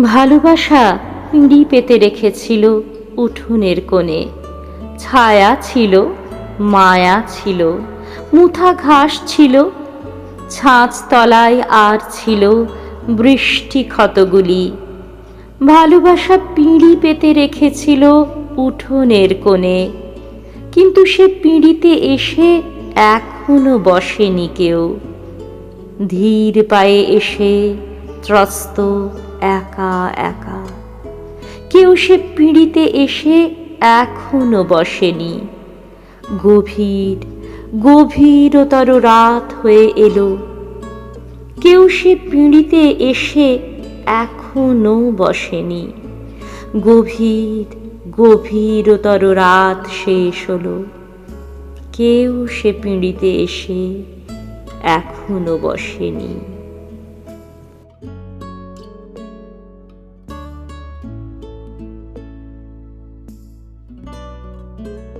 ভালোবাসা পিঁড়ি পেতে রেখেছিল উঠোনের কোণে। ছায়া ছিল, মায়া ছিল, মুথা ঘাস ছিল, ছাঁচ তলায় আর ছিল বৃষ্টি ক্ষতগুলি। ভালোবাসা পিঁড়ি পেতে রেখেছিল উঠোনের কোণে। কিন্তু সে পিঁড়িতে এসে এখনও বসেনি কেউ। ধীর পায়ে এসে ত্রস্ত একা একা। কেউ সে পিঁড়িতে এসে এখনও বসেনি। গভীর, গভীরতর রাত হয়ে এলো। কেউ সে পিঁড়িতে এসে এখনও বসেনি। গভীর, গভীরতর রাত শেষ হলো। কেউ সে পিঁড়িতে এসে এখনও বসেনি। Música